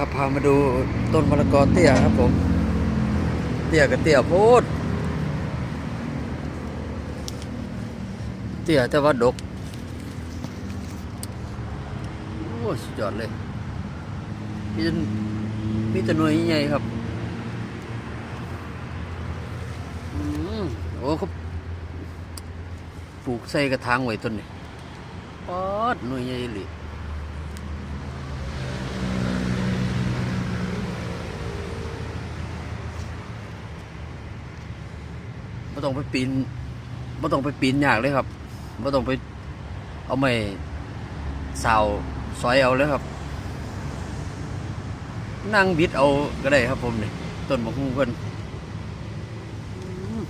ครับพามาดูต้นมะละกอเตี้ยครับผม เตี้ยกับเตี้ยโพดเตี้ยแต่ว่าดกโอ้สุดยอดเลยมีแต่มีแต่หน่วยใหญ่ครับอืมโอ้เขาปลูกใส่กระถางไว้ต้นนี่ปอดหน่วยใหญ่อีหลี ไม่ต้องไปปีนไม่ต้องไปปีนยากเลยครับไม่ต้องไปเอาไม้สาวซอยเอาเลยครับ นั่งบิดเอาก็ได้ครับผมนี่ต้นมะฮุ่งเพิ่นอืม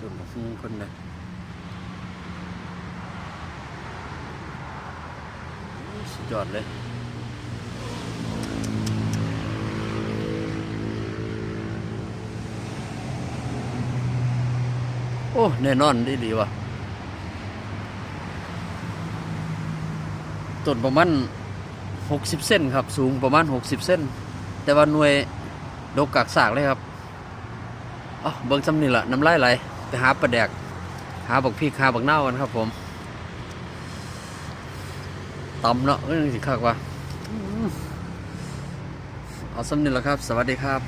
ต้นมะฮุ่งเพิ่นนะสุดยอดเลย โอ้แน่นอนดีดีว่ะต้นประมาณหกสิบเส้นครับ สูงประมาณหกสิบเส้น แต่ว่าหน่วยดกกากสากเลยครับอ๋อเบิ่งซ้ำนี่ละน้ำลายไหลไปหาปลาแดก หาบักพริกหาบักเน่ากันครับผมตำเนาะเอ้ยสิคักว่าเอาซ้ำนี่ละครับ สวัสดีครับ